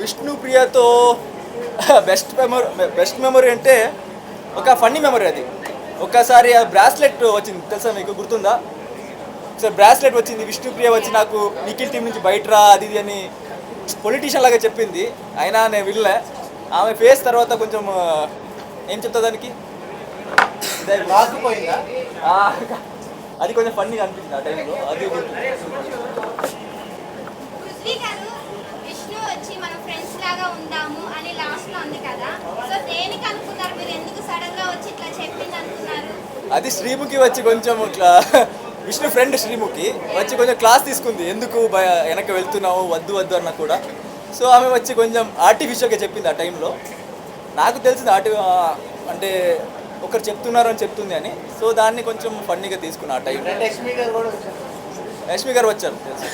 విష్ణుప్రియతో best memory best memory అంటే ఒక funny memory అది. ఒకసారి ఆ బ్రాస్లెట్ వచ్చింది తెలుసా మీకు గుర్తుందా? సార్ బ్రాస్లెట్ వచ్చింది విష్ణుప్రియ వచ్చి నాకు నిఖిల్ టీం నుంచి బయట రా అది ఇది అని పొలిటీషియన్ లాగా చెప్పింది. అయినా నేను వెళ్ళే ఆమె ఫేస్ తర్వాత కొంచెం ఏం చెప్తా దానికి? అది కొంచెం ఫన్నీగా అనిపించింది ఆ టైంలో అది గుర్తు పృథ్వీ గారు విష్ణు వచ్చి మనం ఫ్రెండ్స్ లాగా ఉందాము అని లాస్ట్లో ఉంది కదా. సో దేనికి అనుకున్నారు? మీరు ఎందుకు సడన్గా వచ్చి ఇట్లా చెప్పింది అనుకున్నారు? అది శ్రీముఖి వచ్చి కొంచెం ఇట్లా విష్ణు ఫ్రెండ్ శ్రీముఖి వచ్చి కొంచెం క్లాస్ తీసుకుంది. ఎందుకు భయ వెనక్కి వెళ్తున్నావు? వద్దు వద్దు అన్న కూడా. సో ఆమె వచ్చి కొంచెం ఆర్టిఫిషియల్గా చెప్పింది ఆ టైంలో నాకు తెలిసింది ఆర్టి అంటే ఒకరు చెప్తున్నారు అని చెప్తుంది అని. సో దాన్ని కొంచెం ఫన్నీగా తీసుకున్నా ఆ టైంలో లక్ష్మి గారు కూడా వచ్చారు. లక్ష్మి గారు వచ్చారు. తెలుసు